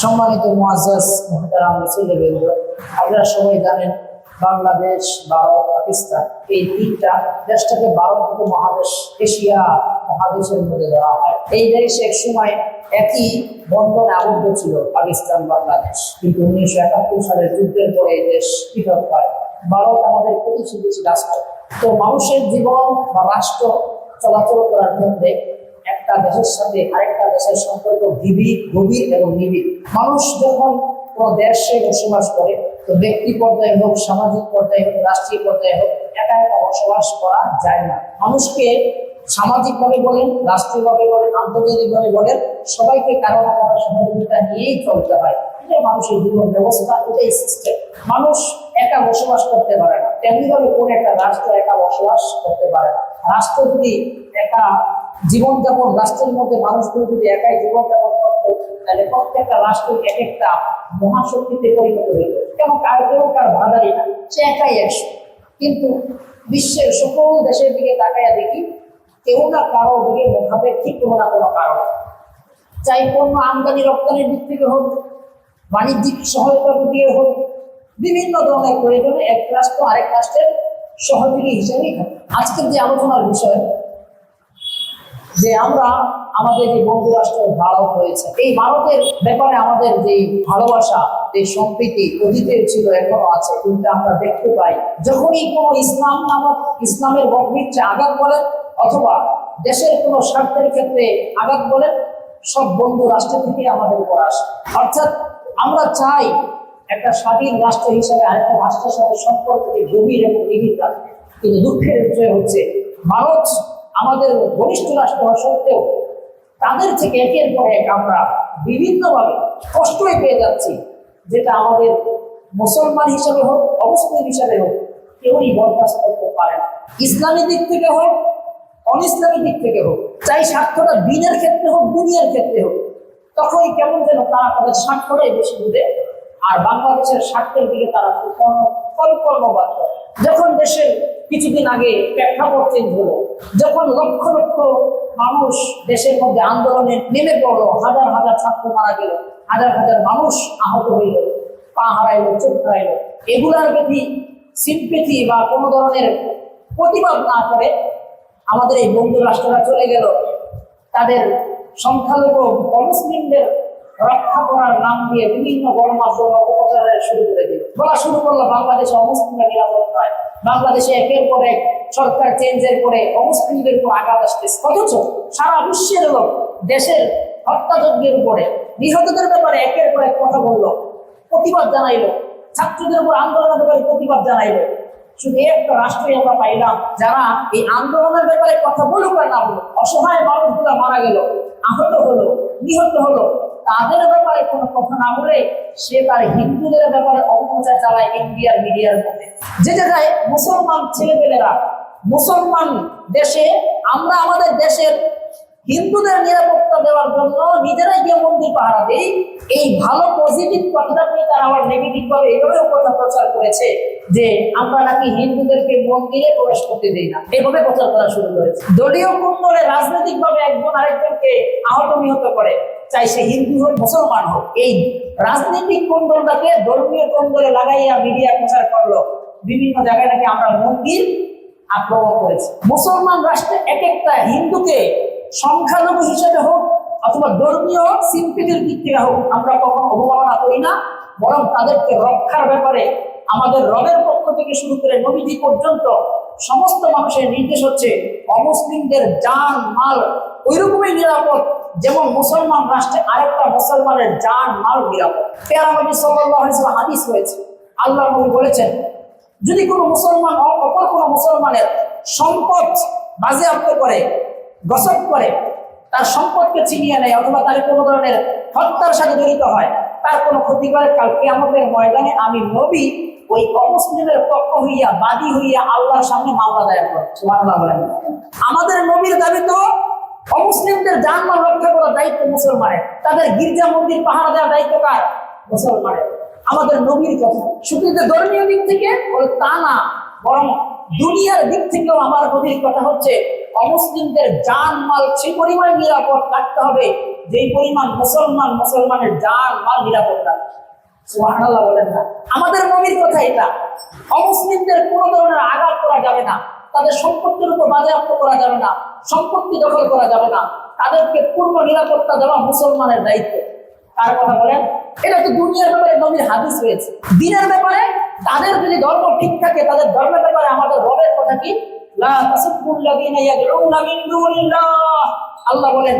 সম্মানিত মুআজ্জাজ মুহতারাম মুসলিমবৃন্দ আপনারা সবাই জানেন বাংলাদেশ, ভারত, পাকিস্তান, এই তিনটা দেশটাকে ভারত মহাদেশ, এশিয়া মহাদেশের মধ্যে ধরা হয়। এই দেশ এক সময় একই বন্ধনে আবদ্ধ ছিল, পাকিস্তান, বাংলাদেশ। কিন্তু উনিশশো একাত্তর সালের যুদ্ধের পরে এই দেশ পৃথক হয়। ভারত আমাদের প্রতিশ্রুতি রাষ্ট্র। তো মানুষের জীবন বা রাষ্ট্র চলাচল করার ক্ষেত্রে একটা দেশের সাথে আরেকটা দেশের সম্পর্ক গভীর গভীর এবং নিবিড়। মানুষ যখন কোনো দেশে বসবাস করে, তো ব্যক্তি পর্যায়ে হোক, সামাজিক পর্যায়ে হোক, রাষ্ট্রীয় পর্যায়ে হোক, একা একা বসবাস করা যায় না। মানুষকে সামাজিকভাবে বলেন, রাষ্ট্রীয়ভাবে বলেন, আন্তর্জাতিকভাবে বলেন, সবাইকে কারও না কারও সহযোগিতা নিয়েই চলতে হয়। এটাই মানুষের জীবন ব্যবস্থা, এটাই সিস্টেম মানুষ একা বসবাস করতে পারে না। তেমনিভাবে কোন একটা রাষ্ট্র একা বসবাস করতে পারে না। রাষ্ট্র যদি একা জীবনযাপন, রাষ্ট্রের মধ্যে মানুষগুলো যদি একাই জীবনযাপন করতো, তাহলে প্রত্যেকটা রাষ্ট্র এক একটা মহাশক্তিতে পরিণত হইত কেন? কার কেউ কার ভাদারি না, সে একাই একশো। কিন্তু বিশ্বের সকল দেশের দিকে তাকাইয়া দেখি, কেউ না কারও দিকে ঠিক কোনো না কোনো কারণ। চাই পণ্য আমদানি রপ্তানির দিক থেকে হোক, বাণিজ্যিক সহায়তার দিয়ে হোক, বিভিন্ন ধরনের প্রয়োজনে এক রাষ্ট্র আরেক রাষ্ট্রের সহযোগী হিসেবেই আজকের যে আলোচনার বিষয় যে আমরা আমাদের যে বন্ধু রাষ্ট্র ভারত হয়েছে। এই ভারতের ব্যাপারে আমাদের যে ভালোবাসা, যে সম্প্রীতি, অতীতেও ছিল, এখনও আছে, কিন্তু আমরা দেখতে পাই, যখনই কোনো ইসলাম নামক ইসলামের বকৃচ্ছে আঘাত বলেন, অথবা দেশের কোনো স্বার্থের ক্ষেত্রে আঘাত বলেন, সব বন্ধু রাষ্ট্র থেকে আমাদের উপর আসে। অর্থাৎ আমরা চাই একটা স্বাধীন রাষ্ট্র হিসেবে আরেকটা রাষ্ট্রের সাথে সম্পর্ককে গভীর এবং নিবিড় রাখতে। কিন্তু দুঃখের বিষয় হচ্ছে, ভারত আমাদের ঘনিষ্ঠ রাষ্ট্র হওয়া সত্ত্বেও তাদের থেকে একের পর এক আমরা বিভিন্নভাবে কষ্টই পেয়ে যাচ্ছি। যেটা আমাদের মুসলমান হিসাবে হোক, অমুসলিম হিসাবে হোক, কেউই বরদাস্ত করতে পারে না। ইসলামী দিক থেকে হোক অন ইসলামী দিক থেকে হোক চাই স্বার্থটা দিনের ক্ষেত্রে হোক, দুনিয়ার ক্ষেত্রে হোক, তখনই কেমন যেন তারা তাদের স্বার্থটাই বেশি বুঝে আর বাংলাদেশের স্বার্থের দিকে তারা কল্পনাবাদ করে যখন দেশের কিছুদিন আগে প্রেক্ষাপট চেঞ্জ হলো, যখন লক্ষ লক্ষ মানুষ দেশের মধ্যে আন্দোলনে নেমে পড়ল, হাজার হাজার ছাত্র মারা গেল, হাজার হাজার মানুষ আহত হইল, পা হারাইলো, চোখ হারাইলো। এগুলার প্রতি সিম্পেথি বা কোনো ধরনের প্রতিবাদ না করে আমাদের এই বন্ধু রাষ্ট্ররা চলে গেল। তাদের সংখ্যালঘু অমুসলিমদের রক্ষা করার নাম দিয়ে বিভিন্ন গণমাধ্যম অপপ্রচার শুরু করে দিল। বলা শুরু করল, বাংলাদেশে অমুসলিমরা নিরাপদ নয়। বাংলাদেশে একের পর সরকার চেঞ্জের পরে অমুসলিমদের উপর আঘাত আসতেছে। অথচ সারা বিশ্বের লোক দেশের হত্যাযজ্ঞের উপরে নিহতদের ব্যাপারে একের পর এক কথা বলল, প্রতিবাদ জানাইলো। ছাত্রদের উপর আন্দোলনের ব্যাপারে প্রতিবাদ জানাইলো। শুধু একটা রাষ্ট্রই আমরা পাইলাম, যারা এই আন্দোলনের ব্যাপারে কথা বলুক আর না বলুক, অসহায় মানুষগুলো মারা গেল, আহত হলো, নিহত হলো। তাদের ব্যাপারে কোনো কথা না বলে সে তার হিন্দুদের ব্যাপারে অপপ্রচার চালায় ইন্ডিয়ার মিডিয়ার মধ্যে। যে জায়গায় মুসলমান ছেলেপেলেরা। মুসলমান দেশে, আমরা আমাদের দেশের হিন্দুদের নিরাপত্তা দেওয়ার জন্য নিজেরাই গিয়ে মন্দির পাহারা দেই এই ভালো পজিটিভ কথাটা নিয়ে তারা আবার নেগেটিভ ভাবে এভাবেও কথা প্রচার করেছে যে আমরা নাকি হিন্দুদেরকে মন্দিরে প্রবেশ করতে দিই না? এভাবে প্রচার করা শুরু করেছে। দলীয় কুন্দলে রাজনৈতিক ভাবে একজন আরেকজনকে আহত নিহত করে। চাই সে হিন্দু হোক, মুসলমান হোক। এই রাজনৈতিক কুন্দলটাকে ধর্মীয় কুন্দলে লাগাইয়া মিডিয়া প্রচার করল। বিভিন্ন জায়গায় নাকি আমরা মন্দির আক্রমণ করেছি। মুসলমান রাষ্ট্রে এক একটা হিন্দুকে সংখ্যালঘু হিসেবে হোক অথবা ধর্মীয় সিম্পিটির দিক থেকে হোক, আমরা কখনো অবমাননা করি না। বরং তাদেরকে রক্ষার ব্যাপারে আমাদের রবের পক্ষ থেকে শুরু করে নবীজি পর্যন্ত সমস্ত মানুষের নির্দেশ হচ্ছে, অমুসলিমদের যান মাল ওই রকমই নিরাপদ। যেমন মুসলমান রাষ্ট্রে আরেকটা মুসলমানের জান, মাল নিরাপদ। ওয়াসাল্লাম হাদিস হয়েছে আল্লাহ নবী বলেছেন, যদি কোনো মুসলমান অপর কোনো মুসলমানের সম্পদ বাজেয়াপ্ত করে গসব করে, তার সম্পদকে ছিনিয়ে নেয় অথবা তার কোনো ধরনের হত্যার সাথে জড়িত হয়, তার কোনো ক্ষতি করে কালকে আমাদের ময়দানে আমি নবী, ওই অমুসলিমের পক্ষ হইয়া, বাদী হইয়া আল্লাহর সামনে মামলা দায়ের করে সুবহানাল্লাহ বলেন। আমাদের নবীর দাবি তো, অমুসলিমদের জানমাল রক্ষা করার দায়িত্ব মুসলমানের। তাদের গির্জা, মন্দির, পাহারা দেওয়ার দায়িত্ব কার? মুসলমানের। আমাদের নবীর কথা। শুধু ধর্মীয় দিক থেকে তা না, বরং দুনিয়ার দিক থেকেও আমার নবীর কথা হচ্ছে, অমুসলিমদের জান মাল সে পরিমাণ নিরাপদ রাখতে হবে, যেই পরিমাণ মুসলমান, মুসলমানের জান মাল নিরাপদ আমাদের নবীর কথা এটা। অমুসলিমদের কোনো ধরনের আঘাত করা যাবে না। তাদের সম্পত্তির উপর বাজেয়াপ্ত করা যাবে না। সম্পত্তি দখল করা যাবে না। তাদেরকে পূর্ণ নিরাপত্তা দেওয়া মুসলমানের দায়িত্ব। কার কথা বলেন? এটা তো দুনিয়ার ব্যাপারে নবীর হাদিস রয়েছে। দিনের ব্যাপারে তাদের যদি ধর্ম ঠিক থাকে, তাদের ধর্মের ব্যাপারে আমাদের রবের কথা কি? আল্লাহ বলেন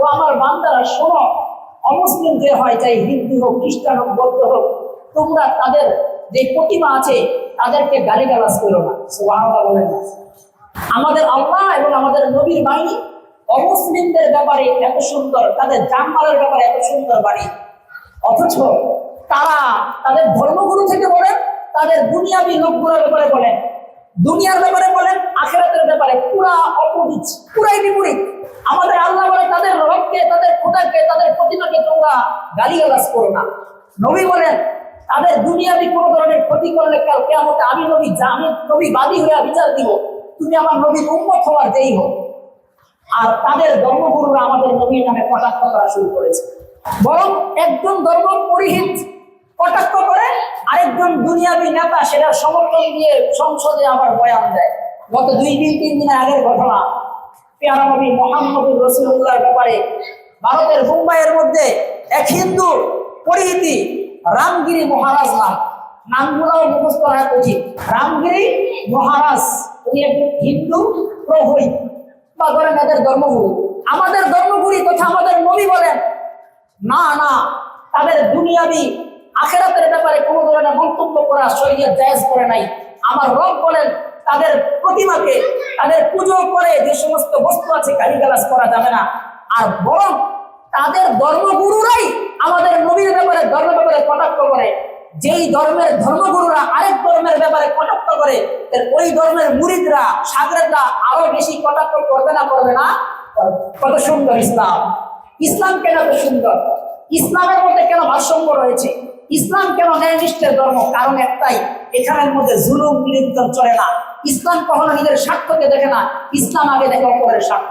ও আমার বান্দারা, শোনো, অমুসলিম যে হয়, চাই হিন্দু হোক, খ্রিস্টান হোক, বৌদ্ধ হোক, তোমরা তাদের যে প্রতিমা আছে, তাদেরকে গালিগালাজ করো না। সুবহানাল্লাহ বলেন। না আমাদের আল্লাহ এবং আমাদের নবীর বাণী অমুসলিমদের ব্যাপারে এত সুন্দর, তাদের জানমালের ব্যাপারে এত সুন্দর বাণী। অথচ তারা তাদের ধর্মগুরু থেকে বলেন তাদের দুনিয়াবি লোকগুলোর ব্যাপারে বলেন দুনিয়ার ব্যাপারে বলেন আখেরাতের ব্যাপারে পুরা অপোজিট পুরাই বিপরীত। আমাদের আল্লাহ বলে, তাদের রবকে, তাদের খোদাকে, তাদের প্রতিমাকে তোমরা গালিগালাজ করো না। নবী বলেন তাদের দুনিয়াবি কোনো ধরনের ক্ষতি করলে কাল কেমন আমি নবী জানি নবী বাদী হয়ে বিচার দিব, তুমি আমার নবীর উন্মত হওয়ার যেই হোক। আর তাদের ধর্মগুরুরা আমাদের নবীর নামে কটাক্ষ করা শুরু করেছে। বরং একজন ধর্ম পরিহিত কটাক্ষ করে আরেকজন দুনিয়াবী নেতা, সেটা সমর্থন দিয়ে সংসদে আবার বয়ান দেয়। গত দুই দিন, তিন দিন আগের ঘটনা। পেয়ারা নবী মোহাম্মদুর রসুল্লাহর ব্যাপারে ভারতের মুম্বাইয়ের মধ্যে এক হিন্দু পরিহিতি, রামগিরি মহারাজ নাম। নামগুলোও মুখস্থ রাখা উচিত। রামগিরি মহারাজ, উনি একজন হিন্দু প্রহরী। বা ধরেন এদের ধর্মগুরু। আমাদের ধর্মগুরু তথা আমাদের নবী বলেন, না না, তাদের দুনিয়াবি আখেরাতের ব্যাপারে কোনো ধরনের মন্তব্য করা শরীয়ত জায়েজ করে নাই। আমার রব বলেন, তাদের প্রতিমাকে, তাদের পুজো করে যে সমস্ত বস্তু আছে গালিগালাজ করা যাবে না। আর বরং তাদের ধর্মগুরুরাই আমাদের নবীর ব্যাপারে ধর্মের ব্যাপারে কটাক্ষ করে। যেই ধর্মের ধর্মগুরুরা আরেক ধর্মের ব্যাপারে কটাক্ষ করে ওই ধর্মের মুরিদরা সাগরেদরা আরও বেশি কটাক্ষ করবে না করবে না? কত সুন্দর ইসলাম। ইসলাম কেন সুন্দর? ইসলামের মধ্যে কেন ভারসাম্য রয়েছে? ইসলাম কেন ন্যায়নিষ্ঠের ধর্ম? কারণ একটাই, এখানের মধ্যে জুলুম, নির্যাতন চলে না। ইসলাম কখনো নিজের স্বার্থকে দেখে না, ইসলাম আগে দেখে অপরের স্বার্থ।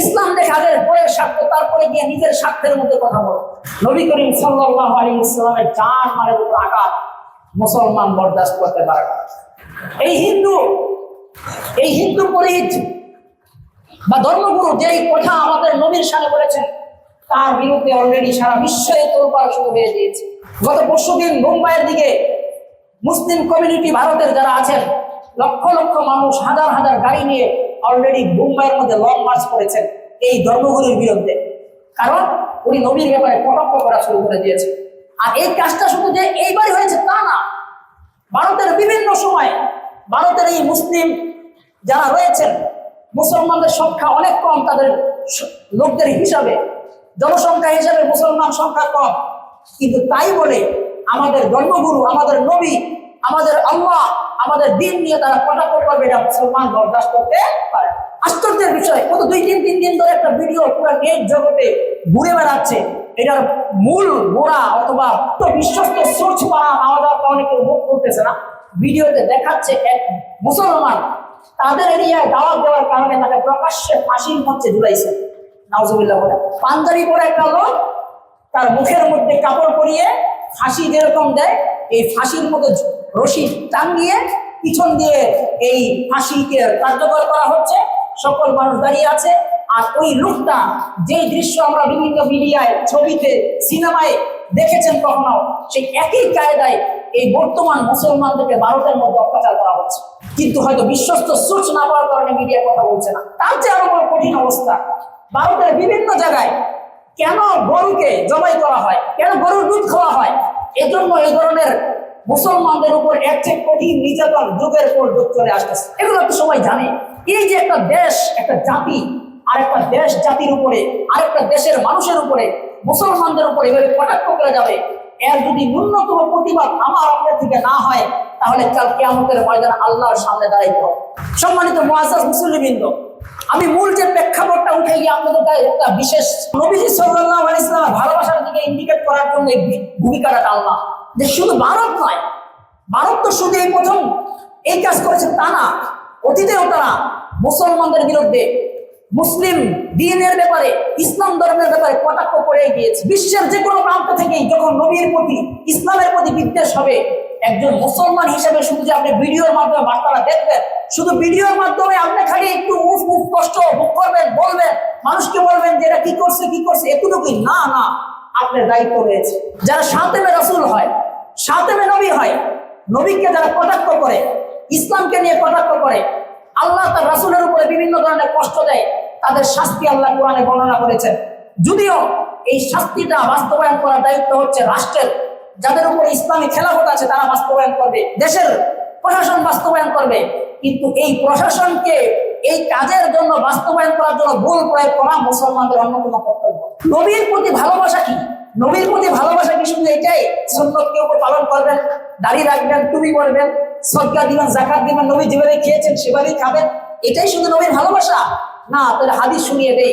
ইসলাম দেখে আগে পরের স্বার্থ, তারপরে গিয়ে নিজের স্বার্থের মধ্যে কথা বলে। নবী করিম সাল্লাল্লাহু আলাইহি ওয়াসাল্লামের জান মারের উপর আঘাত মুসলমান বরদাস্ত করতে পারে না। এই হিন্দু এই হিন্দু পরিহিত বা ধর্মগুরু যেই কথা আমাদের নবীর সামনে বলেছেন, তার বিরুদ্ধে অলরেডি সারা বিশ্বে তোলপাড় শুরু হয়ে গিয়েছে। গত পরশু দিন মুম্বাইয়ের দিকে মুসলিম কমিউনিটি ভারতের যারা আছেন, লক্ষ লক্ষ মানুষ হাজার হাজার গাড়ি নিয়ে অলরেডি মুম্বাইয়ের মধ্যে লং মার্চ করেছেন এই ধর্মগুলির বিরুদ্ধে। কারণ উনি নবীর ব্যাপারে কটাক্ষ করা শুরু করে দিয়েছে আর এই কাজটা শুধু যে এইবারই হয়েছে তা না, ভারতের বিভিন্ন সময় ভারতের এই মুসলিম যারা রয়েছেন, মুসলমানদের সংখ্যা অনেক কম, তাদের লোকদের হিসাবে, জনসংখ্যা হিসাবে মুসলমান সংখ্যা কম। কিন্তু তাই বলে আমাদের ধর্মগুরু আমাদের নবী, আমাদের আল্লাহ, আমাদের দিন নিয়ে তারা কটাক্ষ করবে এটা মুসলমান বরদাস্ত করতে পারে আশ্চর্যের বিষয় কত দুই, তিন তিন দিন ধরে একটা ভিডিও পুরো নেট জগতে ঘুরে বেড়াচ্ছে। এটার মূল গোড়া অথবা তো বিশ্বস্ত সোর্স পাওয়া যাওয়ার কারণে কেউ মুখ করতেছে না। ভিডিওতে দেখাচ্ছে এক মুসলমান, তাদের এরিয়ায় দাওয়াত দেওয়ার কারণে তাকে প্রকাশ্যে ফাঁসির মঞ্চে ঝুলাইছে। নাউজুবিল্লাহ বলে, পাঞ্জাবি পরে একটা লোক তার মুখের মধ্যে কাপড় পরিয়ে ফাঁসি যেরকম দেয়, এই ফাঁসির মধ্যে রশি টাঙ্গিয়ে পিছন দিয়ে এই ফাঁসিকে কার্যকর করা হচ্ছে। সকল মানুষ দাঁড়িয়ে আছে। আর ওই লোকটা যে দৃশ্য আমরা বিভিন্ন মিডিয়ায়, ছবিতে, সিনেমায় দেখেছেন কখনো, সেই একই কায়দায় এই বর্তমান মুসলমানদেরকে ভারতের মধ্যে অত্যাচার করা হচ্ছে। কিন্তু হয়তো বিশ্বস্ত সোর্স না পাওয়ার কারণে মিডিয়া কথা বলছে না। তার চেয়ে আরও বড় কঠিন অবস্থা। ভারতের বিভিন্ন জায়গায় কেন গরুকে জবাই করা হয়? কেন গরুর দুধ খাওয়া হয়? এজন্য এই ধরনের মুসলমানদের উপর এক চেয়ে কঠিন নির্যাতন যুগের পর যুগ চলে আসতেছে। এগুলো তো সবাই জানে। এই যে একটা দেশ, একটা জাতি, আর একটা দেশ জাতির উপরে, আর একটা দেশের মানুষের উপরে, মুসলমানদের উপরে এভাবে কটাক্ষ করে যাবে? এর যদি ন্যূনতম প্রতিবাদ আমার আপনার থেকে না হয়, তাহলে কাল কেয়ামতের ময়দানে আল্লাহর সামনে দাঁড়াইতে হবে। সম্মানিত মহাসাস মুসলিমবৃন্দ আমি মূল যে প্রেক্ষাপটটা উঠে গিয়ে আপনাদের একটা বিশেষ নবীজি সাল্লাল্লাহু আলাইহি সাল্লাম ভালোবাসার দিকে ইন্ডিকেট করার জন্য এই ভূমিকাটা টানলাম যে শুধু ভারত নয়, ভারত তো শুধু এই প্রথম এই কাজ করেছে তা না, অতীতেও তারা মুসলমানদের বিরুদ্ধে মুসলিম দিনের ব্যাপারে, ইসলাম ধর্মের ব্যাপারে কটাক্ষ করে গিয়েছে। বিশ্বের যে কোনো প্রান্ত থেকেই যখন নবীর প্রতি, ইসলামের প্রতি বিদ্বেষ হবে একজন মুসলমান হিসেবে শুধু যে আপনি ভিডিওর মাধ্যমে বার্তাটা দেখবেন, শুধু ভিডিওর মাধ্যমে আপনি খালি একটু উফ উফ কষ্ট ভোগ করবেন, বলবেন, মানুষকে বলবেন যে এটা কি করছে কি করছে, এতটুকুই না না, আপনার দায়িত্ব রয়েছে। যারা সাতেমে রসুল হয়, সাতেমে নবী হয়, নবীকে যারা কটাক্ষ করে, ইসলামকে নিয়ে কটাক্ষ করে, আল্লাহ তার রাসুলের উপরে বিভিন্ন ধরনের কষ্ট দেয়, তাদের শাস্তি আল্লাহ কোরআনে বর্ণনা করেছেন। যদিও এই শাস্তিটা বাস্তবায়ন করার দায়িত্ব হচ্ছে রাষ্ট্রের। যাদের উপরে ইসলামী খেলাফত আছে, তারা বাস্তবায়ন করবে। দেশের প্রশাসন বাস্তবায়ন করবে। কিন্তু এই প্রশাসনকে এই কাজের জন্য বাস্তবায়ন করার জন্য ভুল প্রয়োগ করা মুসলমানদের অন্যতম কর্তব্য। নবীর প্রতি ভালোবাসা কি? নবীর প্রতি ভালোবাসা কি শুধু এটাই? সুন্নতকে উপর পালন করবেন? দাড়ি রাখবেন তুমি পরবেন, সদকা দিবেন, জাকাত দিবেন, নবী যেভাবে খেয়েছেন সেভাবেই খাবেন? এটাই শুধু নবীর ভালোবাসা? না তাহলে হাদিস শুনিয়ে দেই।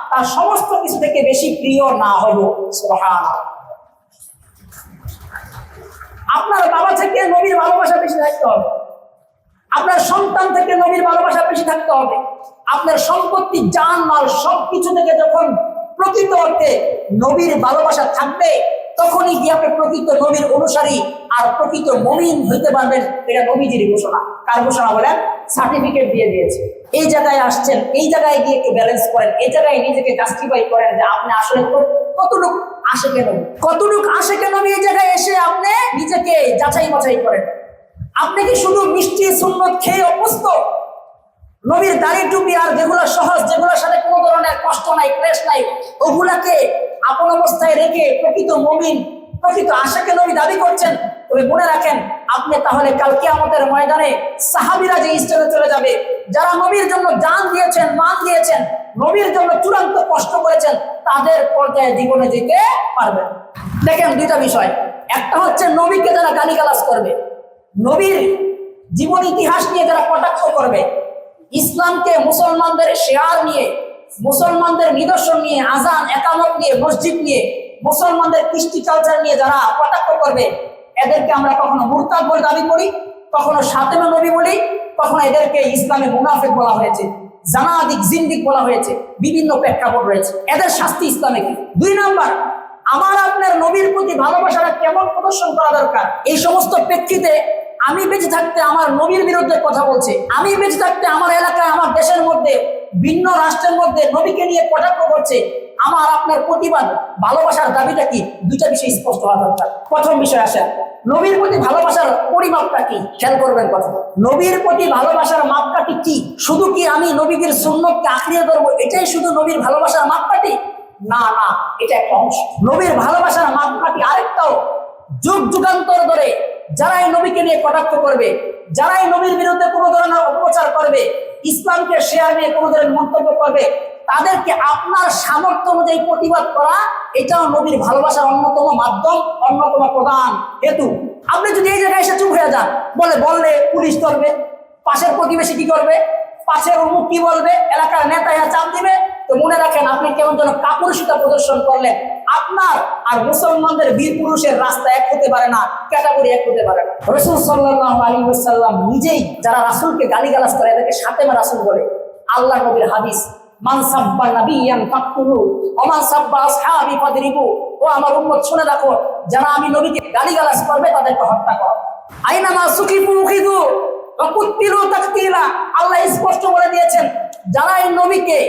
তার সমস্ত কিছু থেকে বেশি প্রিয় না সুবহানাল্লাহ। আপনার বাবা থেকে নবীর ভালোবাসা বেশি থাকতে হবে। আপনার সন্তান থেকে নবীর ভালোবাসা বেশি থাকতে হবে। আপনার সম্পত্তি যান মাল সবকিছু থেকে যখন প্রকৃত অর্থে নবীর ভালোবাসা থাকবে, তখনই গিয়ে আপনি প্রকৃত নবীর অনুসারী আর প্রকৃত মমিন হইতে পারবেন। এটা নবীজির ঘোষণা। কার ঘোষণা বলেন? সার্টিফিকেট দিয়ে দিয়েছে। এই জায়গায় আসছেন, এই জায়গায় গিয়ে একটু ব্যালেন্স করেন, এই জায়গায় নিজেকে জাস্টিফাই করেন যে আপনি আসলে কত- কতটুক আসে কেন? কতটুক আসে কেন আমি এই জায়গায় এসে আপনি নিজেকে যাচাই বাছাই করেন? আপনি কি শুধু মিষ্টি সুন্নত খেয়ে অভ্যস্ত? নবীর দাড়ি টুপি আর যেগুলো সহজ, যেগুলোর সাথে কোনো ধরনের কষ্ট নাই, ক্লেশ নাই, ওগুলাকে আপন অবস্থায় রেখে প্রকৃত মমিন, প্রকৃত আশাকে নবী দাবি করছেন। তবে মনে রাখেন, আপনি তাহলে কালকে আমাদের ময়দানে সাহাবিরা যে স্টেজে চলে যাবে, যারা নবীর জন্য জান দিয়েছেন, মান দিয়েছেন, নবীর জন্য চূড়ান্ত কষ্ট করেছেন, তাদের পর্যায়ে জীবনে যেতে পারবেন। দেখেন দুইটা বিষয়। একটা হচ্ছে নবীকে যারা গালিগালাজ করবে, নবীর জীবন ইতিহাস নিয়ে যারা কটাক্ষ করবে, ইসলামকে মুসলমানদের শেয়ার নিয়ে, মুসলমানদের নিদর্শন নিয়ে, আজান, একামত নিয়ে, মসজিদ নিয়ে, মুসলমানদের কৃষ্টি কালচার নিয়ে যারা কটাক্ষ করবে এদেরকে আমরা কখনো মুরতাদ বলে দাবি করি, কখনো সাতেমা নবী বলি, কখনো এদেরকে ইসলামে মুনাফেক বলা হয়েছে জানাদিক জিন্দিক বলা হয়েছে, বিভিন্ন প্রেক্ষাপট রয়েছে। এদের শাস্তি ইসলামে কি? দুই নাম্বার, আমার আপনার নবীর প্রতি ভালোবাসাটা কেমন প্রদর্শন করা দরকার? এই সমস্ত প্রেক্ষিতে আমি বেঁচে থাকতে আমার নবীর বিরুদ্ধে কথা বলছে, আমি বেঁচে থাকতে আমার এলাকায়, আমার দেশের মধ্যে, ভিন্ন রাষ্ট্রের মধ্যে নবীকে নিয়ে কটাক্ষ করছে আমার আপনার প্রতিবাদ, ভালোবাসার দাবিটা কি? দুইটা বিষয় স্পষ্ট হওয়া দরকার। প্রথম বিষয় আসে, নবীর প্রতি ভালোবাসার পরিমাপটা কি? খেয়াল করবেন কথা। নবীর প্রতি ভালোবাসার মাপকাঠি কি? শুধু কি আমি নবীদের সুন্নতকে আঁকড়িয়ে ধরবো, এটাই শুধু নবীর ভালোবাসার মাপকাঠি না না, এটা একটা অংশ। নবীর ভালোবাসার মাপকাঠি আরেকটাও? যুগ, যুগান্তর ধরে যারাই নবীকে নিয়ে কটাক্ষ করবে যারা এই নবীর বিরুদ্ধে কোনো ধরনের অপপ্রচার করবে, ইসলামকে শেয়ার নিয়ে কোনো ধরনের মন্তব্য করবে, তাদেরকে আপনার সামর্থ্য অনুযায়ী প্রতিবাদ করা, এটাও নবীর ভালোবাসার অন্যতম মাধ্যম, অন্যতম প্রধান হেতু। আপনি যদি এই জায়গায় এসে চুপ হয়ে যান, বলে, বললে পুলিশ ধরবে, পাশের প্রতিবেশী কি করবে, পাশের অমুক কি বলবে, এলাকার নেতা চাপ দিবে তো মনে রাখেন আপনি কেমন যেন কাপুরুষিতা প্রদর্শন করলেন। আপনার আর মুসলমানদের বীর পুরুষের রাস্তা এক হতে পারে না, ক্যাটাগরি এক হতে পারে না। রসুল সাল্লাহ আলী সাল্লাম নিজেই যারা রাসুলকে গালিগালাজ করে, এদেরকে সাতেমা রাসুল বলে, আল্লাহ নবীর হাদিস, মান সাব্বা নাবিয়ান ফাকতুলু ওয়া আসহাবি ফাদরিবু। ও আমার রাখো, যারা আমি করবে, তাদেরকে হত্যা করো। আল্লাহ স্পষ্ট বলে দিয়েছেন যারাই নবীকে,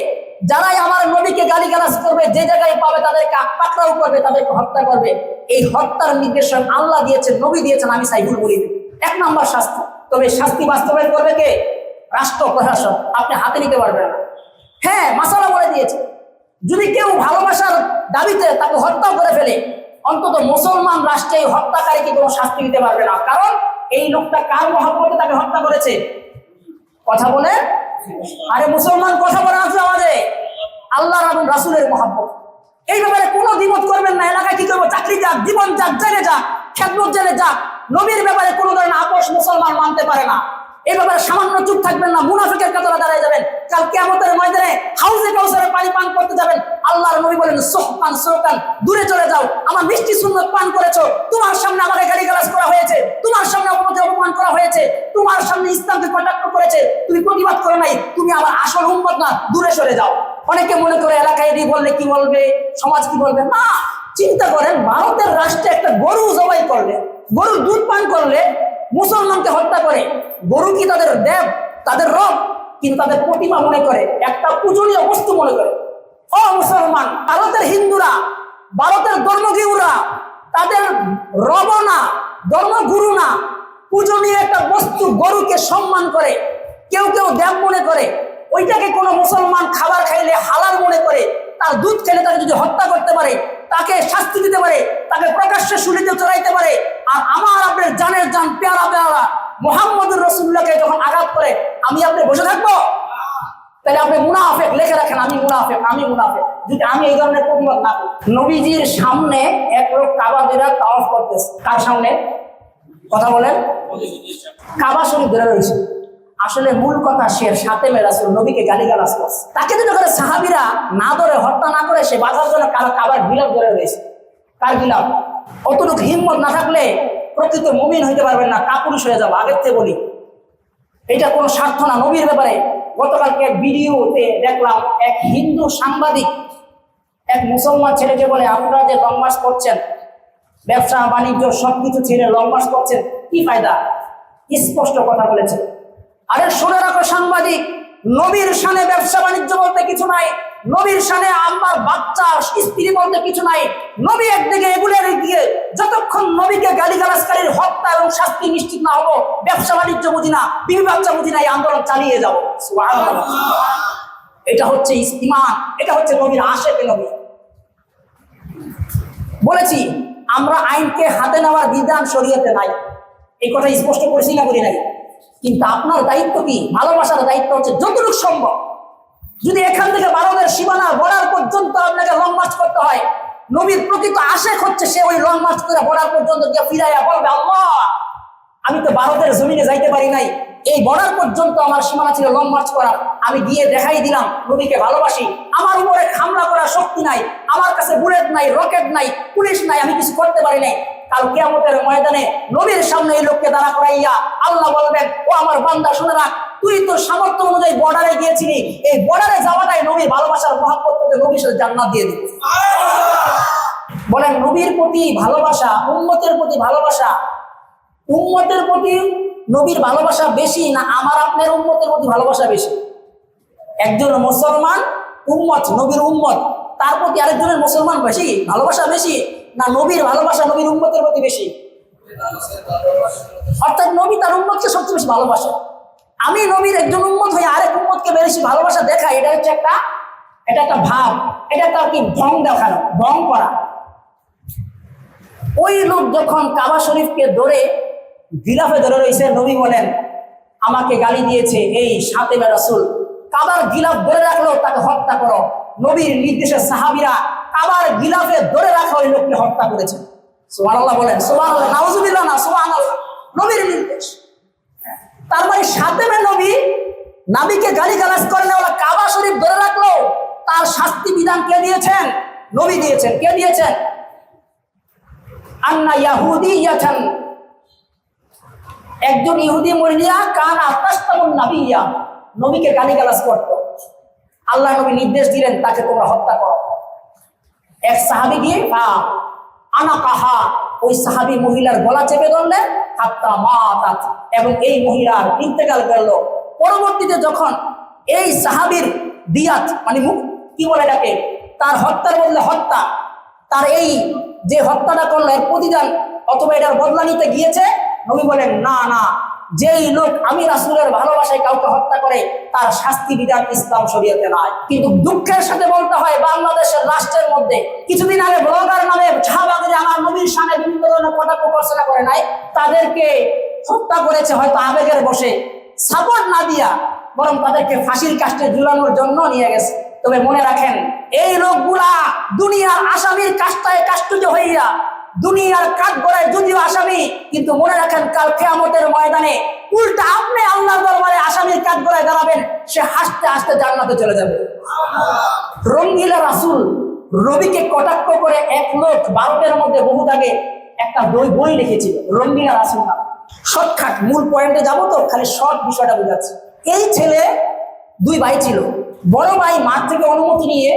যারাই আমার নবীকে গালিগালাজ করবে, যে জায়গায় পাবে তাদেরকে পাকড়াও করবে, তাদেরকে হত্যা করবে। এই হত্যার নির্দেশন আল্লাহ দিয়েছেন, নবী দিয়েছেন আমি সাইফুল বলি এক নম্বর শাস্তি। তবে শাস্তি বাস্তবায়ন করবে কে? রাষ্ট্র প্রশাসন। আপনি হাতে নিতে পারবেন না। হ্যাঁ মাসালা বলে দিয়েছে। যদি কেউ ভালোবাসার দাবিতে তাকে হত্যা করে ফেলে, অন্তত মুসলমান রাষ্ট্রে হত্যাকারীকে কোনো শাস্তি দিতে পারবে না। কারণ এই লোকটা কার মহাব্বতে তাকে হত্যা করেছে? কথা বলে আরে মুসলমান কথা বলে আছে আমাদের। আল্লাহ এবং রাসুলের মহাব্বত। এই ব্যাপারে কোনো দ্বিমত করবেন না, এলাকায় কি করব? চাকরি যাক, জীবন যাক জেলে যাক, খেদমত জেলে যাক। নবীর ব্যাপারে কোনো ধরনের আপোষ মুসলমান মানতে পারে না। ব্যাপারে সামান্য চুপ থাকবেন না, মুনাফিকের কাতারে দাঁড়ায় যাবেন। কাল কেমতের ময়দানে হাউসে কাউসারে পানি পান করতে যাবেন। আল্লাহর নবী বলেন সোহকান সোহকান, দূরে চলে যাও। আমার মিষ্টি সুন্নত পান করেছ, তোমার সামনে আমাকে গালি গালাজ করা হয়েছে, তোমার সামনে আমাকে অপমান করা হয়েছে, তোমার সামনে ইসলামকে কটাক্ষ করেছে। তুমি প্রতিবাদ করো নাই, তুমি আমার আসল উম্মত না, দূরে সরে যাও। অনেকে মনে করে এলাকায় এদিকে বললে কি বলবে, সমাজ কি বলবে? না, চিন্তা করেন, ভারতের রাষ্ট্রে একটা গরু জবাই করলে, গরুর দুধ পান করলে মুসলমানকে হত্যা করে। গরু কি তাদের দেব, তাদের রব? কিন্তু তাদের প্রতিমা মনে করে, একটা পূজনীয় বস্তু মনে করে। ও মুসলমান, ভারতের হিন্দুরা, ভারতের ধর্মগুরুরা, তাদের রব না, ধর্মগুরু না। পূজনীয় একটা বস্তু গরুকে সম্মান করে, কেউ কেউ দেব মনে করে। ওইটাকে কোনো মুসলমান খাবার খাইলে হালাল মনে করে, তার দুধ খেলে তাকে যদি হত্যা করতে পারে, তাকে শাস্তি দিতে পারে, তাকে প্রকাশ্যে শুলিতে চড়াইতে পারে আর আমার আপনার জানের জান, পেয়ারা পেয়ারা মোহাম্মদুর রসুল্লাহকে যখন আঘাত করে, আমি আপনি বসে থাকব? তাহলে আপনি মুনাফেক, লিখে রাখেন, আমি মুনাফেক আমি মুনাফেক। যদি আমি এই ধরনের প্রতিবাদ না নবীজির সামনে এক লোক কাবা বেরা তাওয়াফ করতেছে। কার সামনে? কথা বলেন। কাবা শরীফ ধরে রয়েছে। আসলে মূল কথা সে সাথে মেরাসুল নবীকে গালি গালাজ করছে। তাকে যদি করে সাহাবিরা না ধরে হত্যা না করে সে বাঁচার জন্য কারও কাবার গিলাপ ধরে রয়েছে। কার গিলাপ? অতটুকু হিম্মত না থাকলে প্রকৃত মুমিন হইতে পারবেন না, কাপুরুষ হয়ে যাব, আগের থেকে বলি। এটা কোনো স্বার্থ না, নবীর ব্যাপারে। গতকালকে এক ভিডিওতে দেখলাম এক হিন্দু সাংবাদিক, এক মুসলমান ছেলেকে বলে আপনারা যে লং করছেন, ব্যবসা, বাণিজ্য, সবকিছু ছেড়ে লং করছেন, কি ফায়দা? স্পষ্ট কথা বলেছে। আরে শুনে রাখো সাংবাদিক, নবীর সানে ব্যবসা, বাণিজ্য বলতে কিছু নাই। নবীর সানে আমার বাচ্চা, স্ত্রী বলতে কিছু নাই। নবী একদিকে এগুলোর দিকে যতক্ষণ নবীকে গালিগালাজকারীর হত্যা এবং শাস্তি নিশ্চিত না হব, ব্যবসা বাণিজ্য বুঝি না বিবি বাচ্চা বুঝি না, এই আন্দোলন চালিয়ে যাব। এটা হচ্ছে ইমান এটা হচ্ছে নবীর আশেপে নবী। বলেছি, আমরা আইনকে হাতে নেওয়ার বিধান শরীয়তে নাই। এই কথা স্পষ্ট করেছি না করি নাই। কিন্তু আপনার দায়িত্ব কি? ভালোবাসার দায়িত্ব হচ্ছে যতটুকু সম্ভব। যদি এখান থেকে ভারতের সীমানা বর্ডার পর্যন্ত আপনাকে লং মার্চ করতে হয়, নবীর প্রকৃত আশেক হচ্ছে সে ওই লং মার্চ করে বর্ডার পর্যন্ত গিয়ে ফিরাইয়া বলবে, আল্লাহ, আমি তো ভারতের জমিনে যাইতে পারি নাই। এই বর্ডার পর্যন্ত আমার সীমানা ছিল লং মার্চ করার। আমি গিয়ে দেখাই দিলাম, নবীকে ভালোবাসি। আমার উপরে হামলা করার শক্তি নাই, আমার কাছে বুলেট নাই রকেট নাই, পুলিশ নাই, আমি কিছু করতে পারি নাই। কাল কেয়ামতের ময়দানে নবীর সামনে এই লোককে দাঁড়া করাইয়া আল্লাহ বলবেন, ও আমার বান্দা, শুনে রাখ, তুই তোর সামর্থ্য অনুযায়ী বর্ডারে গিয়েছিলি। এই বর্ডারে যাওয়াটাই নবীর ভালোবাসার মহাপত তোকে নবীর সাথে জান্নাত দিয়ে দিবে বলেন, নবীর প্রতি ভালোবাসা, উম্মতের প্রতি ভালোবাসা, উম্মতের প্রতি নবীর ভালোবাসা বেশি না আমার আপনার উম্মতের প্রতি ভালোবাসা বেশি? একজন মুসলমান উম্মত, নবীর উম্মত, তার প্রতি আরেকজনের মুসলমান বেশি, ভালোবাসা বেশি না, নবীর ভালোবাসা নবীর উম্মতের প্রতি বেশি। অর্থাৎ নবী তার উম্মতকে সবচেয়ে বেশি ভালোবাসে। আমি নবীর একজন উম্মত হয়ে আরেক উম্মতকে বেশি ভালোবাসা দেখাই, এটা হচ্ছে একটা, এটা একটা ভাব, এটা একটা কি, ঢং দেখানো ভং করা। ওই লোক যখন কাবা শরীফকে ধরে গিলাফে ধরে রয়েছে, নবী বলেন, আমাকে গালি দিয়েছে এই সাথে রাসুল। কাবার গিলাফ ধরে রাখল, তাকে হত্যা করো। নবীর নির্দেশে সাহাবিরা কাবার গিলাফে ধরে রাখা ওই লোককে হত্যা করেছে। সোহান আল্লাহ বলেন সোহান আল্লাহ না সোহান আল্লাহ নবীর নির্দেশ। তার মানে সাতেমে নবী নাবিকে গালি গালাজ করে ওরা কাবা শরীফ ধরে রাখল। তার শাস্তি বিধান কে দিয়েছেন? নবী দিয়েছেন। কে দিয়েছেন? আন্না ইয়াহুদি ইয়াছেন একজন ইহুদি মহিলা কান আত্মাস্তামুন নাবিয়া। নবীকে গালিগালাজ করত। আল্লাহ নবী নির্দেশ দিলেন, তাকে তোমরা হত্যা করো। এক সাহাবি গিয়ে আনা কাহা? ওই সাহাবি মহিলার গলা চেপে ধরলেন হাত্তা মাতাত। এবং এই মহিলার ইন্তেকাল করল। পরবর্তীতে যখন এই সাহাবির দিয়াত মানে মুখ, কি বলে এটাকে? তার হত্যার বদলে হত্যা। তার এই যে হত্যাটা করল, এর প্রতিদান, অথবা এটার বদলা নিতে গিয়েছে, নবী বলেন, না না যেই লোক আমি রাসুলের ভালোবাসায় কাউকে হত্যা করে, তার শাস্তি বিধান ইসলাম শরীয়তে নাই। কিন্তু দুঃখের সাথে বলতে হয়, বাংলাদেশের রাষ্ট্রের মধ্যে কিছুদিন আগে ব্লগার নামে শাহবাগের আমার নবীর সামনে বিভিন্ন ধরনের কটাক্ষ করে নাই। তাদেরকে হত্যা করেছে হয়তো আবেগের বসে। সাপোর্ট না দিয়া বরং তাদেরকে ফাঁসির কাষ্টে ঝুলানোর জন্য নিয়ে গেছে। তবে মনে রাখেন, এই লোকগুলা দুনিয়ার আসামির কাজটায় কাষ্টুজ হইয়া দুনিয়ার কাঠ গড়ায় যদিও আসামি, কিন্তু মনে রাখেন কাল কেয়ামতের ময়দানে উল্টা আপনি আল্লাহ দরবারে আসামির কাঠ গড়ায় দাঁড়াবেন, সে হাসতে হাসতে জান্নাতে চলে যাবে। রঙ্গিলা রাসুল রবিকে কটাক্ষ করে এক লোক ভারতের মধ্যে বহুত আগে একটা বই বই লিখেছিল, রঙ্গিলা রাসুল নাম। শর্টকাট, মূল পয়েন্টে যাব তো, খালি শর্ট বিষয়টা বোঝাচ্ছে। এই ছেলে দুই ভাই ছিল, বড় ভাই মাঠ থেকে অনুমতি নিয়ে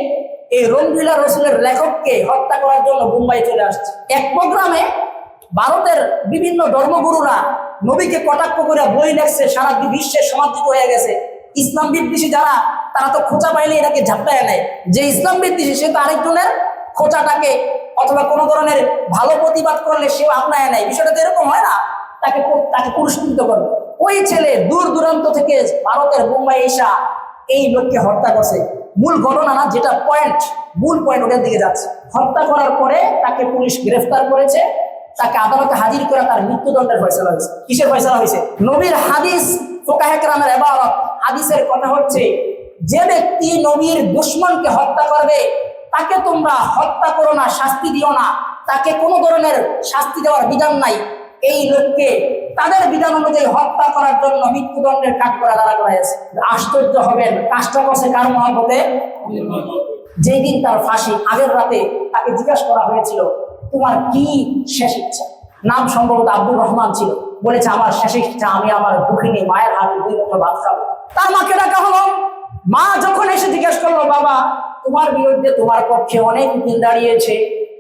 এই রঙ্গিলা রসুলের লেখককে হত্যা করার জন্য মুম্বাই চলে আসছে। এক প্রোগ্রামে ভারতের বিভিন্ন ধর্মগুরুরা নবীকে কটাক্ষ করে বই লেখছে, সারা বিশ্বে সমাদৃত হয়ে গেছে। ইসলাম বিদ্বেষী যারা, তারা তো খোঁচা পাইলে এটাকে ঝাপটায় নেয় যে ইসলাম বিদ্বেষী, সে তো আরেকজনের খোঁচাটাকে অথবা কোনো ধরনের ভালো প্রতিবাদ করলে সেও আপনায় নেয়। বিষয়টা তো এরকম হয় না, তাকে তাকে পুরস্কৃত করবে ওই ছেলে দূর দূরান্ত থেকে ভারতের মুম্বাই এসা এই লোককে হত্যা করছে। মূল ঘটনা না যেটা পয়েন্ট মূল পয়েন্ট ওটার দিকে যাচ্ছে। হত্যা করার পরে তাকে পুলিশ গ্রেফতার করেছে, তাকে আদালতে হাজির করে তার মৃত্যুদণ্ডের ফয়সলা হয়েছে। কিসের ফয়সলা হয়েছে? নবীর হাদিস ফোকাহেকরামের এবারত। হাদিসের কথা হচ্ছে, যে ব্যক্তি নবীর দুশ্মনকে হত্যা করবে, তাকে তোমরা হত্যা করো না, শাস্তি দিও না। তাকে কোনো ধরনের শাস্তি দেওয়ার বিধান নাই। এই লোককে তাদের বিধান অনুযায়ী হত্যা করার জন্য মৃত্যুদণ্ডের কাজ করা দাঁড়া করা হয়েছে। আশ্চর্য হবেন কাজটা করছে কার মহাপতে যেই দিন তার ফাঁসি, আগের রাতে তাকে জিজ্ঞাসা করা হয়েছিল, তোমার কি শেষ ইচ্ছা? নাম সম্ভবত আব্দুর রহমান ছিল। বলেছে, আমার শেষ ইচ্ছা, আমি আমার দুঃখিনী মায়ের হাতে দুই মুঠো ভাত খাব। তার মাকে ডাকা হলো। মা যখন এসে জিজ্ঞেস করল, বাবা, তোমার বিরুদ্ধে তোমার পক্ষে অনেক উকিল দাঁড়িয়েছে।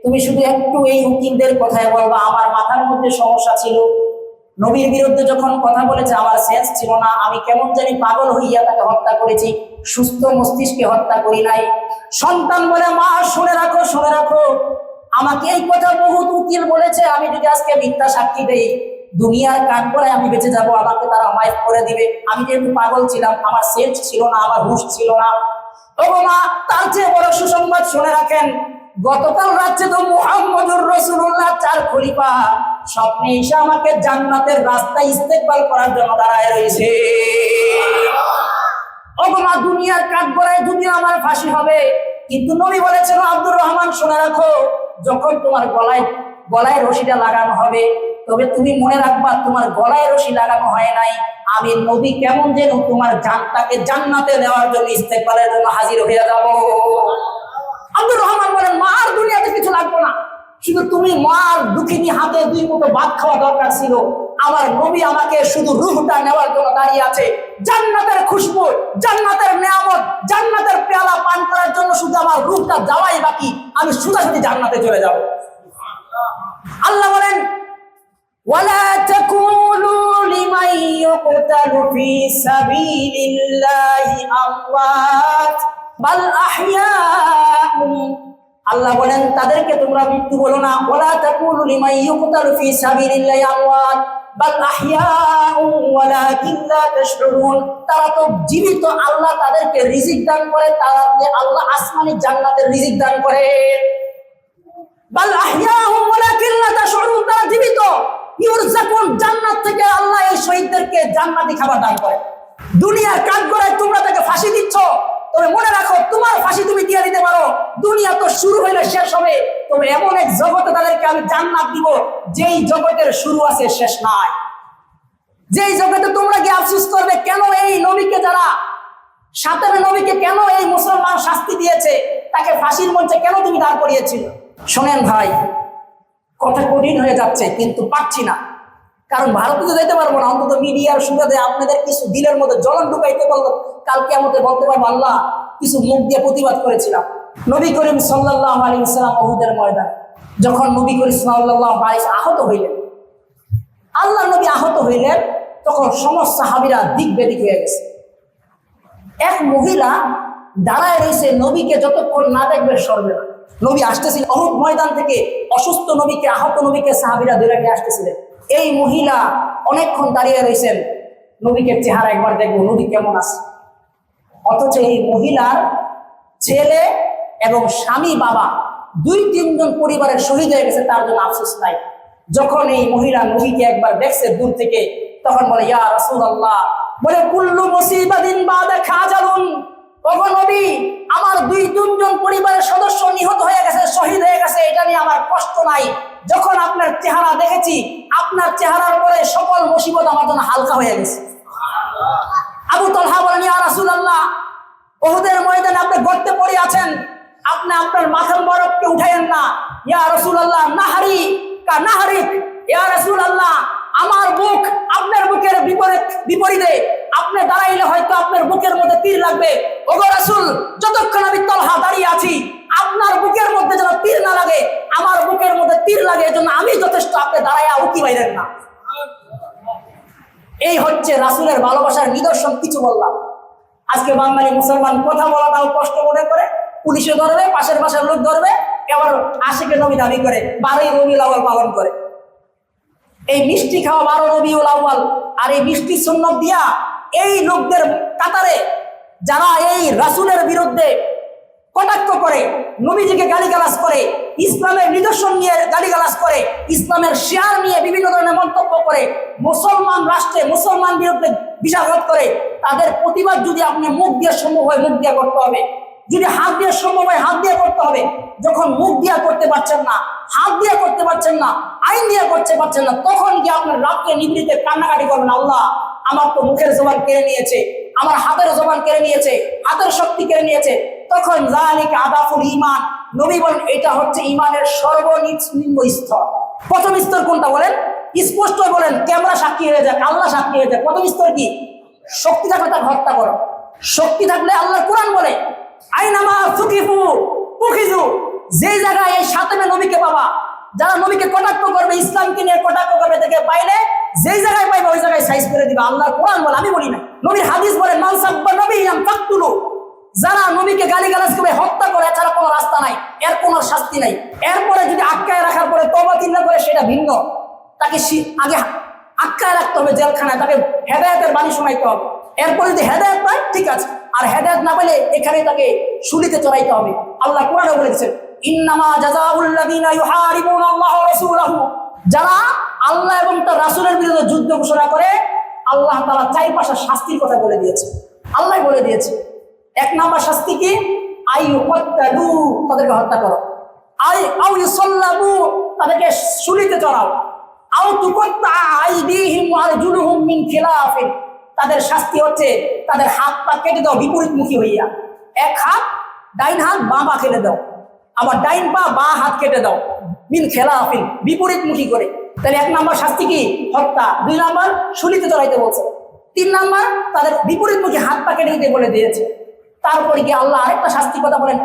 তুমি শুধু একটু এই উকিলদের কথায় বলবা, আমার মাথার মধ্যে সমস্যা ছিল। নবীর বিরুদ্ধে যখন কথা বলেছে, আমার সেন্স ছিল না। আমি কেমন জানি পাগল হইয়া তাকে হত্যা করেছি। সুস্থ মস্তিষ্কে হত্যা করি নাই। সন্তান বলে, মা, শুনে রাখো শুনে রাখো। আমাকে এই কথা বহুত উকিল বলেছে। আমি যদি আজকে মিথ্যা সাক্ষী দেই, দুনিয়ার কান করে আমি বেঁচে যাব, আমাকে তারা মাইফ করে দিবে। আমি যেহেতু পাগল ছিলাম, আমার সেন্স ছিল না, আমার হুশ ছিল না। মা তার চেয়ে বড় সুসংবাদ শুনে রাখেন। গতকাল রাত্রে তো মুহাম্মদুর রসুল্লাহ চার খলিফা, স্বপ্নে এসে আমাকে জান্নাতের রাস্তায় ইস্তেকবাল করার জন্য দাঁড়ায় রয়েছে। অগমা দুনিয়ার কাঠ গড়ায় যদি আমার ফাঁসি হবে, কিন্তু নবী বলেছেন, আব্দুর রহমান, শুনে রাখো, যখন তোমার গলায় গলায় রশিটা লাগানো হবে। তবে তুমি মনে রাখবা, তোমার গলায় রশি লাগানো হয় নাই। আমি নবী কেমন যেন তোমার জানটাকে জান্নাতে নেওয়ার জন্য ইস্তেকবালের জন্য হাজির হয়ে যাব। আব্দুর রহমান বলেন, মার দুনিয়াতে কিছু লাগবে না। শুধু তুমি মার দুঃখিনী হাতে দুই মুঠো ভাত খাওয়া দরকার ছিল। আমার নবী আমাকে শুধু রুহটা নেওয়ার জন্য দাঁড়িয়ে আছে। জান্নাতের খুশবু, জান্নাতের নিয়ামত, জান্নাতের পেয়ালা পান করার জন্য শুধু আমার রুহটা যাওয়াই বাকি। আমি সোজাসুজি জান্নাতে চলে যাব। আল্লাহ বলেন, ওয়ালা আল্লাহ বলেন, তাদেরকে তোমরা মৃত্যু বলো না। ওয়ালা তাকুলু লিমান তারা তো জীবিত, আল্লাহ তাদেরকে রিজিক দান করে, তারা আল্লাহ আসমানি জান্নাতের রিজিক দান করে। বাল তারা জীবিত। জান্নাত থেকে আল্লাহ এই শহীদদেরকে জান্নাতি খাবার দান করে। দুনিয়ার কাজ করে তোমরা তাকে ফাঁসি দিচ্ছ? তবে মনে রাখো, তোমার ফাঁসি তুমি দিয়ে দিতে পারো। দুনিয়া তো শুরু হইলে শেষ হবে। তবে এমন এক জগতে তাদেরকে আমি জান্নাত দিব, যেই জগতের শুরু আছে, শেষ নাই। যেই জগতে তোমরা গিয়ে আফসোস করবে, কেন এই নবীকে যারা সাতের নবীকে কেন এই মুসলমান শাস্তি দিয়েছে, তাকে ফাঁসির মঞ্চে কেন তুমি দাঁড় করিয়েছিল? শোনেন ভাই, কথা কঠিন হয়ে যাচ্ছে, কিন্তু পাচ্ছি না। কারণ ভারতে তো যেতে পারব না, অন্তত মিডিয়ার সুবাদে আপনাদের কিছু দিলের মধ্যে জ্বলন ঢুকাইতে পারল কালকে আমাদের বলতে পারব আল্লাহ, কিছু মুখ দিয়ে প্রতিবাদ করেছিলাম। নবী করিম সাল্লাহ আলী ইসলাম অহুদের ময়দান, যখন নবী করিম সাল্লাহ আলী আহত হইলেন আল্লাহ নবী আহত হইলেন, তখন সমস্ত সাহাবিরা দিক বেদিক হয়ে গেছে। এক মহিলা দাঁড়ায় রয়েছে, নবীকে যতক্ষণ না দেখবে সরবে না। নবী আসতেছিল অহুদ ময়দান থেকে, অসুস্থ নবীকে, আহত নবীকে সাহাবিরা ধরে নিয়ে আসতেছিলেন এই মহিলা অনেকক্ষণ দাঁড়িয়ে রয়েছেন, নবীকে চেহারা একবার দেখব, নবী কেমন আছে? অথচ এই মহিলার ছেলে এবং স্বামী বাবা দুই তিনজন পরিবারের শহীদ হয়ে গেছে, তার জন্য আফসোস নাই। যখন এই মহিলা নবীকে একবার দেখছে দূর থেকে, তখন বলে, ইয়া রাসূলুল্লাহ, বলে, কুল্লু মুসিবাতিন বাদা খাজালুন। ওগো নবী, আমার দুই তিনজন পরিবারের সদস্য নিহত হয়ে গেছে, শহীদ হয়ে গেছে, এটা নিয়ে আমার কষ্ট নাই। যখন আপনার চেহারা দেখেছি, আপনার চেহারার পরে সকল মুসিবত আমার জন্য হালকা হয়ে গেছে। আবু তলহা বলেন, ইয়া রাসূলুল্লাহ ময়দানে আপনি গর্তে পড়ে আছেন, আপনি আপনার মাথার বরফকে উঠাইয়েন না। ইয়া রাসূলুল্লাহ নাহারি কা নাহারিক। ইয়া রাসূলুল্লাহ আমার বুক আপনার বুকের বিপরীত বিপরীতে আপনি দাঁড়াইলে হয়তো আপনার বুকের মধ্যে তীর লাগবে। ওগো রাসুল, যতক্ষণ আমি তলহা দাঁড়িয়ে আছি, আপনার বুকের মধ্যে যেন তীর না লাগে, আমার বুকের মধ্যে তীর লাগে, এজন্য আমি যথেষ্ট আপনি দাঁড়াইয়া উকি বাইরেন না। এই হচ্ছে রাসুলের ভালোবাসার নিদর্শন, কিছু বললাম। আজকে বাঙালি মুসলমান কথা বলাটাও কষ্ট মনে করে, পুলিশে ধরবে, পাশের পাশের লোক ধরবে এবার আশিকে নবী দাবি করে, বারোই রবি আউয়াল পালন করে। এই মিষ্টি খাওয়া বারো রবি আউয়াল আর এই মিষ্টি সুন্নত দিয়া এই লোকদের কাতারে যারা এই রাসূলের বিরুদ্ধে কটাক্ষ করে, নবীজিকে গালিগালাজ করে, ইসলামের নিদর্শন নিয়ে গালিগালাজ করে, ইসলামের শেয়ার নিয়ে বিভিন্ন ধরনের মন্তব্য করে, মুসলমান রাষ্ট্রে মুসলমান বিরুদ্ধে বিষাঘাত করে, তাদের প্রতিবাদ যদি আপনি মুখ দিয়ে সম্ভব হয় মুখ দিয়ে করতে হবে। যদি হাত দিয়ে সম্ভব হয় হাত দিয়ে করতে হবে। যখন মুখ দিয়ে করতে পারছেন না, হাত দিয়ে করতে পারছেন না, আইন দিয়ে করতে পারছেন না, তখন কি আপনার রাত্রে নিবৃতে কান্নাকাটি করবেন। আল্লাহ, আমার তো মুখের জবান কেড়ে নিয়েছে, আমার হাতের জবান কেড়ে নিয়েছে, হাতের শক্তি কেড়ে নিয়েছে। তখন জালিক আদাফুল ইমান নবী বলেন, এটা হচ্ছে ইমানের সর্বনিম্ন স্তর। প্রথম স্তর কোনটা বলেন? স্পষ্ট বলেন, ক্যামেরা সাক্ষী হয়ে যাক, আল্লাহ সাক্ষী হয়ে যাক। প্রথম স্তর কি? শক্তি থাকলে তাকে হত্যা করো। শক্তি থাকলে আল্লাহর কোরআন বলে। আইনামা সুকিফু পুখিজু যে জায়গায় এই নবীকে পাবা, যারা নবীকে কটাক্ষ করবে, ইসলামকে নিয়ে কটাক্ষ করবে, তাকে পাইলে যেই জায়গায় পাইবে, ওই জায়গায় সাইজ করে দিবে। আল্লাহর কোরআন বলে, আমি বলি না নবীর হাদিস বলে মানসাব্বা নবী আম তাকতুলু যারা নবীকে গালিগালাজ করে হত্যা করে, এছাড়া কোনো রাস্তা নাই, এর কোনো শাস্তি নাই। এরপরে যদি আটকায় রাখার পরে তবা চিন্তা করে সেটা ভিন্ন। তাকে আগে আটকায় রাখতে হবে জেলখানায়, তাকে হেদায়তের বাণী শোনাইতে হবে। এরপরে যদি হেদায়ত পায়, ঠিক আছে। আর হেদায়ত না পেলে এখানে তাকে শুলিতে চড়াইতে হবে। আল্লাহ কোরআনে বলে দিচ্ছেন ইন্নামা জাযাউল্লাযীনা ইউহারিবুনা আল্লাহ ওয়া রাসূলাহু। যারা আল্লাহ এবং তার রাসূলের বিরুদ্ধে যুদ্ধ ঘোষণা করে, আল্লাহ তাআলা চাই শাস্তির কথা বলে দিয়েছে। আল্লাহ বলে দিয়েছে, এক নাম্বার শাস্তি কি? আই হত্যালু তাদেরকে হত্যা করো। আই আউ ইউসাল্লাবু তাদেরকে শুলিতে চড়াও। আউ তুকত্তা আইদিহিম ওয়া আরজুলুহুম মিন খিলাফিন। তাদের শাস্তি হচ্ছে, তাদের হাত পা কেটে দাও বিপরীতমুখী হইয়া। এক হাত, ডাইন হাত, বাঁ পা কেটে দাও। আবার ডাইন পা, বা হাত কেটে দাও। মিন খেলাফিন, বিপরীতমুখী করে। তাহলে এক নাম্বার শাস্তি কি? হত্যা। দুই নাম্বার শুলিতে চড়াইতে বলছে। তিন নাম্বার, তাদের বিপরীতমুখী হাত পা কেটে দিতে বলে দিয়েছে। তারপরে গিয়ে আল্লাহ আরেকটা শাস্তি কথা বলেন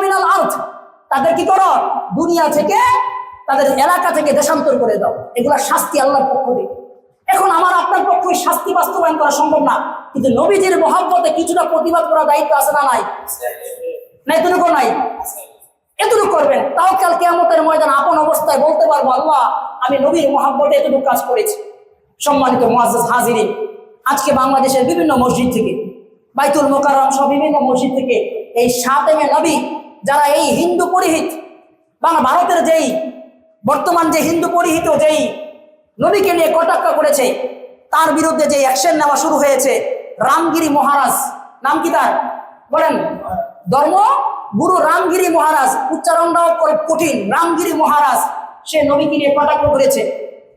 মিনাল আর্থ তাদের কি করো? দুনিয়া থেকে, তাদের এলাকা থেকে দেশান্তর করে দাও। এগুলা শাস্তি আল্লাহর পক্ষ থেকে। এখন আমার আপনার পক্ষে শাস্তি বাস্তবায়ন করা সম্ভব না। কিন্তু নবীজির মহাব্বতে কিছুটা প্রতিবাদ করার দায়িত্ব আছে না নাই? না, এতটুকু নাই। এতটুকু করবেন। তাও কাল কেয়ামতের ময়দান আপন অবস্থায় বলতে পারব, আল্লাহ, আমি নবীর মহাব্বতে এতটুকু কাজ করেছি। সম্মানিত মুআজ্জাজ হাজিরিন, আজকে বাংলাদেশের বিভিন্ন মসজিদ থেকে, বাইতুল মোকাররম সব বিভিন্ন মসজিদ থেকে এই সাত সাতেমে নবী, যারা এই হিন্দু পরিহিত, বাংলা ভারতের যেই, বর্তমান যে হিন্দু পরিহিত যেই নবীকে নিয়ে কটাক্ষ করেছে। তার বিরুদ্ধে যে অ্যাকশন নেওয়া শুরু হয়েছে, রামগিরি মহারাজ, নাম কি তার? বলেন, ধর্ম, গুরু রামগিরি মহারাজ, উচ্চারণটাও কঠিন, রামগিরি মহারাজ, সে নবীকে নিয়ে কটাক্ষ করেছে।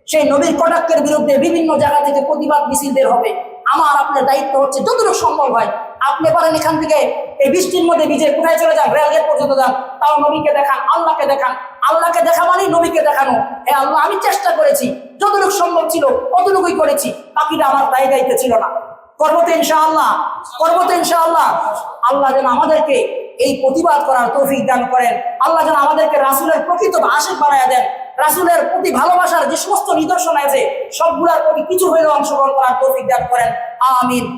সেই নবীর কটাক্ষের বিরুদ্ধে বিভিন্ন জায়গা থেকে প্রতিবাদ মিছিল বের হবে। আমার, আপনার দায়িত্ব হচ্ছে যতটুকু সম্ভব হয়। আপনি পারেন এখান থেকে, এই বৃষ্টির মধ্যে ভিজে কোথায় চলে যান? রেলগেট পর্যন্ত যান। তাও নবীকে দেখান, আল্লাহকে দেখান। আল্লাহকে দেখা মানেই নবীকে দেখানো। হে আল্লাহ, আমি চেষ্টা করেছি, যতটুকু সম্ভব ছিল অতটুকুই করেছি। বাকিটা আমার দায় দায়িত্ব ছিল না। করব তো ইনশাআল্লাহ করব ইনশাআল্লাহ। আল্লাহ যেন আমাদেরকে এই প্রতিবাদ করার তৌফিক দান করেন। আল্লাহ যেন আমাদেরকে রাসুলের প্রকৃত আশেক বানায় দেন। রাসুলের প্রতি ভালোবাসার যে সমস্ত নিদর্শন আছে, সবগুলার প্রতি কিছু হইলেও অংশগ্রহণ করার তৌফিক দান করেন। আমিন।